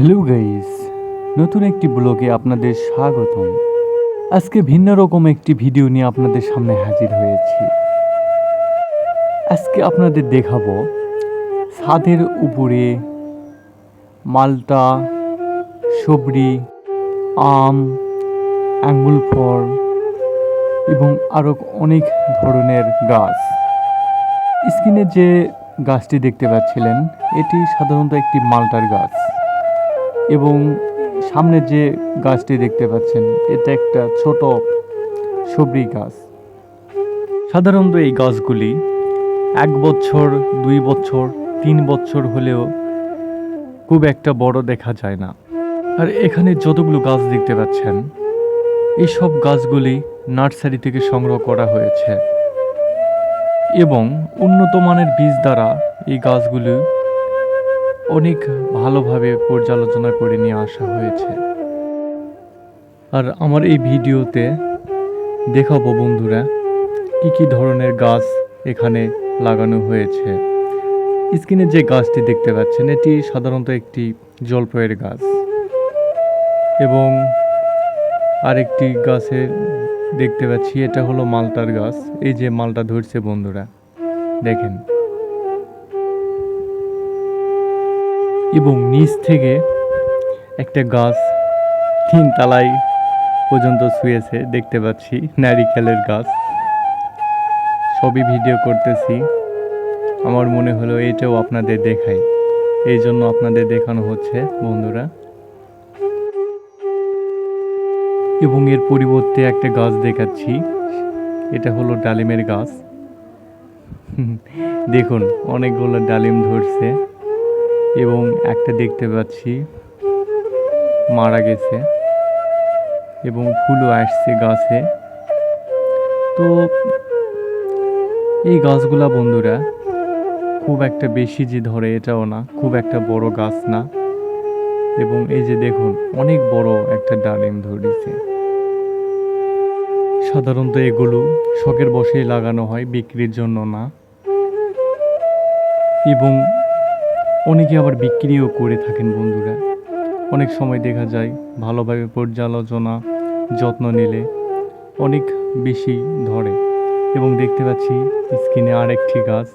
Hello guys নতুন একটি ব্লগে আপনাদের স্বাগতম। আজকে ভিন্ন রকম একটি ভিডিও নিয়ে আপনাদের সামনে হাজির হয়েছি। আজকে আপনাদের দেখাবো ছাদের উপরে মালটা, সবরি, আম, আঙ্গুল, ফল এবং আরও অনেক ধরনের গাছ। স্ক্রিনে যে গাছটি দেখতে পাচ্ছিলেন, এটি সাধারণত একটি মালটার গাছ। এবং সামনে যে গাছটি দেখতে পাচ্ছেন, এটা একটা ছোট সবরি গাছ। সাধারণত এই গাছগুলি এক বছর, দুই বছর, তিন বছর হলেও খুব একটা বড় দেখা যায় না। আর এখানে যতগুলো গাছ দেখতে পাচ্ছেন এই সব গাছগুলি নার্সারি থেকে সংগ্রহ করা হয়েছে। এবং উন্নত মানের বীজ দ্বারা এই গাছগুলি অনেক ভালোভাবে পর্যালোচনা করে নিয়ে আসা হয়েছে। আর আমার এই ভিডিওতে দেখাবো বন্ধুরা, কি কি ধরনের গাছ এখানে লাগানো হয়েছে। স্ক্রিনে যে গাছটি দেখতে পাচ্ছেন, এটি সাধারণত একটি জলপাইয়ের গাছ। এবং আরেকটি গাছে দেখতে পাচ্ছি, এটা হলো মালটার গাছ। এই যে মালটা ধরছে বন্ধুরা, দেখেন। এবং নিচ থেকে একটা গাছ তিন তালাই পর্যন্ত শুয়েছে, দেখতে পাচ্ছি। নারিকেলের গাছ। সবই ভিডিও করতেছি। আমার মনে হলো এটাও আপনাদের দেখাই। এই জন্য আপনাদের দেখানো হচ্ছে, বন্ধুরা। এবং এর পরিবর্তে একটা গাছ দেখাচ্ছি। এটা হলো ডালিমের গাছ। দেখুন, অনেকগুলো ডালিম ধরছে। এবং একটা দেখতে পাচ্ছি, মারা গেছে এবং ফুলও আসছে গাছে। তো এই গাছগুলা বন্ধুরা, খুব একটা বেশি যে ধরে এটাও না, খুব একটা বড় গাছ না। এবং এই যে দেখুন, অনেক বড় একটা ডালিম ধরেছে। সাধারণত এগুলো শখের বসেই লাগানো হয়, বিক্রির জন্য না। এবং অনেকে আবার বিক্রিও করে থাকেন বন্ধুরা। অনেক সময় দেখা যায় ভালোভাবে পর্যালোচনা, যত্ন নিলে অনেক বেশি ধরে। এবং দেখতে পাচ্ছি স্কিনে আরেকটি গাছ,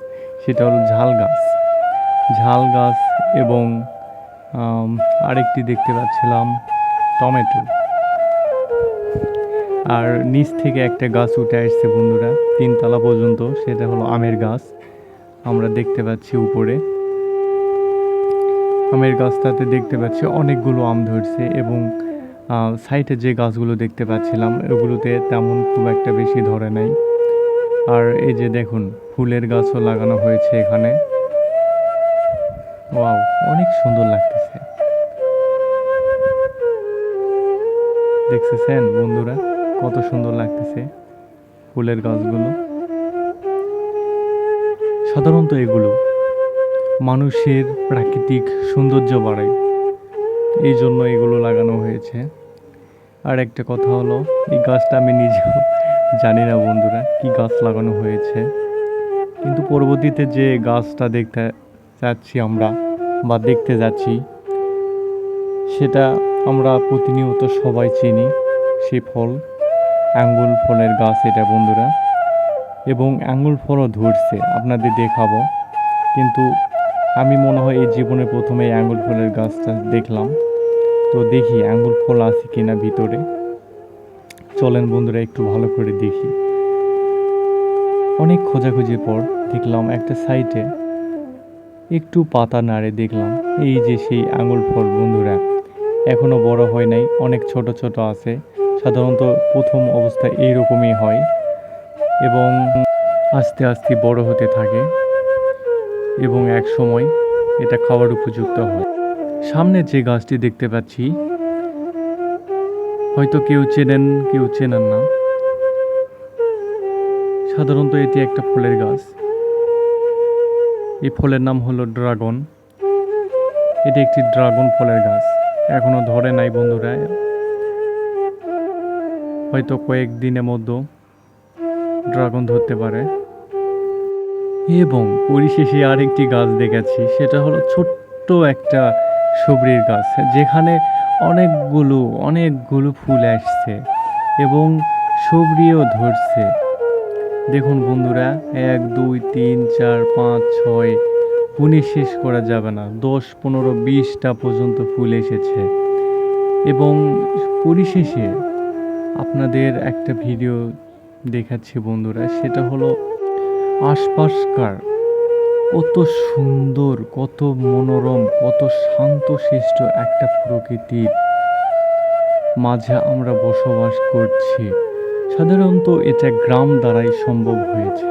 সেটা হলো ঝাল গাছ। ঝাল গাছ এবং আরেকটি দেখতে পাচ্ছিলাম টমেটো। আর নিচ থেকে একটা গাছ উঠে আসছে বন্ধুরা, তিনতলা পর্যন্ত, সেটা হলো আমের গাছ। আমরা দেখতে পাচ্ছি উপরে। আমের গাছটাতে দেখতে পাচ্ছি। অনেকগুলো আম ধরছে এবং সাইডে যে গাছগুলো দেখতে পাচ্ছিলাম, ওগুলোতে তেমন খুব একটা বেশি ধরে নাই। আর এই যে দেখুন, ফুলের গাছও লাগানো হয়েছে এখানে। ওয়াও, অনেক সুন্দর লাগতেছে। দেখতেছেন বন্ধুরা, কত সুন্দর লাগতেছে ফুলের গাছগুলো। সাধারণত এগুলো মানুষের প্রাকৃতিক সৌন্দর্য বাড়ায়। এই জন্য এগুলো লাগানো হয়েছে। আর একটা কথা হলো, এই গাছটা আমি নিজেও জানি না বন্ধুরা, কি গাছ লাগানো হয়েছে। কিন্তু পরবর্তীতে যে গাছটা দেখতে যাচ্ছি আমরা, বা দেখতে যাচ্ছি, সেটা আমরা প্রতিনিয়ত সবাই চিনি সেই ফল, আঙ্গুল ফলের গাছ এটা বন্ধুরা। এবং আঙ্গুল ফলও ধরছে, আপনাদের দেখাবো। কিন্তু আমি মনে হয় এই জীবনে প্রথমে আঙ্গুল ফলের গাছটা দেখলাম। তো দেখি আঙ্গুল ফল আছে কিনা ভিতরে। চলেন বন্ধুরা, একটু ভালো করে দেখি। অনেক খোঁজাখুঁজির পর দেখলাম একটা সাইটে একটু পাতা নাড়ে দেখলাম। এই যে সেই আঙুল ফল, বন্ধুরা, এখনও বড় হয় নাই, অনেক ছোট ছোট আছে। সাধারণত প্রথম অবস্থায় এইরকমই হয় এবং আস্তে আস্তে বড় হতে থাকে। এবং এক সময় এটা খাওয়ার উপযুক্ত হয়। সামনে যে গাছটি দেখতে পাচ্ছি, হয়তো কেউ চেনেন কেউ চেনেন না। সাধারণত এটি একটা ফলের গাছ। এই ফলের নাম হলো ড্রাগন। এটি একটি ড্রাগন ফলের গাছ। এখনও ধরে নাই বন্ধুরা। হয়তো কয়েকদিনের মধ্যে ড্রাগন ধরতে পারে। এবং পরিশেষে আরেকটি গাছ দেখেছি, সেটা হলো ছোট্ট একটা সবরির গাছ, যেখানে অনেকগুলো অনেকগুলো ফুল আসছে এবং সবরিও ধরছে। দেখুন বন্ধুরা, এক, দুই, তিন, চার, পাঁচ, ছয় গুণে শেষ করা যাবে না। দশ, পনেরো, বিশটা পর্যন্ত ফুল এসেছে। এবং পরিশেষে আপনাদের একটা ভিডিও দেখাচ্ছি বন্ধুরা, সেটা হলো আশপাশকার। কত সুন্দর, কত মনোরম, কত শান্তশিষ্ট একটা প্রকৃতির মাঝে আমরা বসবাস করছি। সাধারণত এটা গ্রাম দ্বারাই সম্ভব হয়েছে।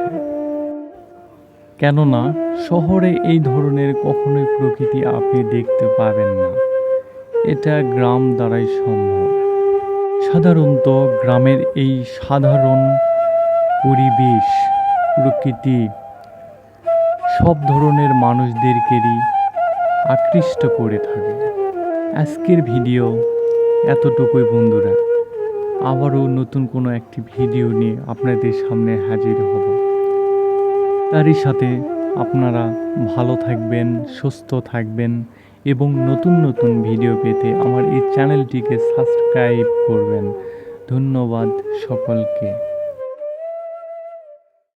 কেননা, শহরে এই ধরনের কখনোই প্রকৃতি আপনি দেখতে পাবেন না। এটা গ্রাম দ্বারাই সম্ভব। সাধারণত গ্রামের এই সাধারণ পরিবেশ প্রকৃতি, সব ধরনের মানুষদেরকেরই আকৃষ্ট করে থাকে। আজকের ভিডিও এতটুকুই বন্ধুরা। আবারও নতুন কোনো একটি ভিডিও নিয়ে আপনাদের সামনে হাজির হব। তারই সাথে আপনারা ভালো থাকবেন, সুস্থ থাকবেন এবং নতুন নতুন ভিডিও পেতে আমার এই চ্যানেলটিকে সাবস্ক্রাইব করবেন। ধন্যবাদ সকলকে।